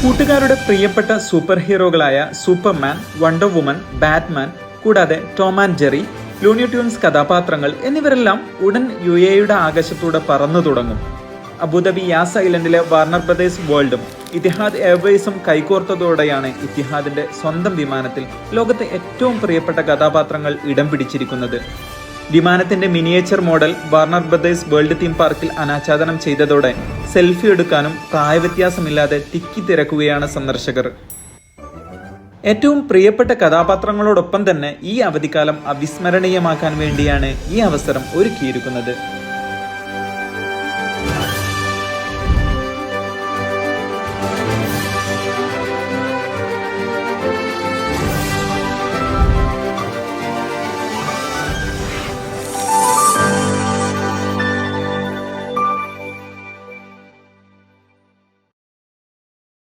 കൂട്ടുകാരുടെ പ്രിയപ്പെട്ട സൂപ്പർ ഹീറോകളായ സൂപ്പർമാൻ വണ്ടർ വുമൻ ബാറ്റ്മാൻ കൂടാതെ Tom and Jerry Looney Tunes കഥാപാത്രങ്ങൾ എന്നിവരെല്ലാം ഉടൻ യു എയുടെ ആകാശത്തൂടെ പറന്നു തുടങ്ങും. അബുദാബി യാസ് ഐലൻഡിലെ വാർണർ ബ്രദേഴ്സ് വേൾഡും ഇത്തിഹാദ് എയർവേസും കൈകോർത്തതോടെയാണ് ഇത്തിഹാദിന്റെ സ്വന്തം വിമാനത്തിൽ ലോകത്തെ ഏറ്റവും പ്രിയപ്പെട്ട കഥാപാത്രങ്ങൾ ഇടം പിടിച്ചിരിക്കുന്നത്. വിമാനത്തിന്റെ miniature model Warner Brothers World theme പാർക്കിൽ അനാച്ഛാദനം ചെയ്തതോടെ സെൽഫി എടുക്കാനും പ്രായവ്യത്യാസമില്ലാതെ തിക്കി തിരക്കുകയാണ് സന്ദർശകർ. ഏറ്റവും പ്രിയപ്പെട്ട കഥാപാത്രങ്ങളോടൊപ്പം തന്നെ ഈ അവധിക്കാലം അവിസ്മരണീയമാക്കാൻ വേണ്ടിയാണ് ഈ അവസരം ഒരുക്കിയിരിക്കുന്നത്.